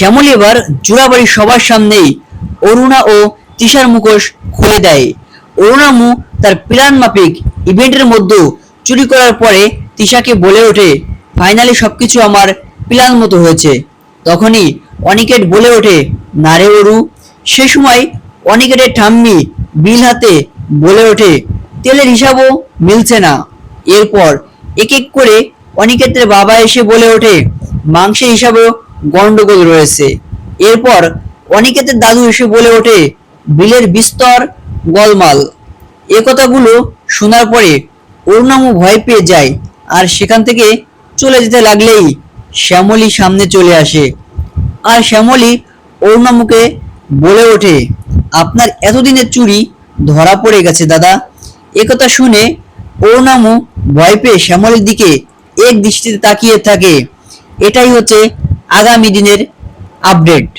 শ্যামলী এবার জোড়াবাড়ির সবার সামনেই অরুণা ও তিশার মুখোশ খুলে দেয়। অরুণামু তার প্ল্যান মাফিক ইভেন্টের মধ্যে চুরি করার পরে তিশাকে বলে ওঠে, ফাইনালি সবকিছু আমার প্ল্যান মতো হয়েছে। তখনই অনিকেট বলে ওঠে নারে অরু। সে সময় অনিকেটের ঠাম্মি বিল হাতে বলে ওঠে, তেলের হিসাবও মিলছে না। এরপর এক এক করে অনিকেতের বাবা এসে বলে ওঠে, মাংসের হিসাবেও গন্ডগোল রয়েছে। এরপর অনিকেতের দাদু এসে বলে ওঠে, বিলের বিস্তর গোলমাল। এ কথাগুলো শোনার পরে অরুণামু ভয় পেয়ে যায় আর সেখান থেকে চলে যেতে লাগলেই শ্যামলী সামনে চলে আসে। আর শ্যামলী অরুণামুকে বলে ওঠে, আপনার এতদিনের চুরি ধরা পড়ে গেছে দাদা। একথা শুনে অরুণামু ভয় পেয়ে শ্যামলের দিকে এক দৃষ্টিতে তাকিয়ে থাকে। এটাই হচ্ছে আগামী দিনের আপডেট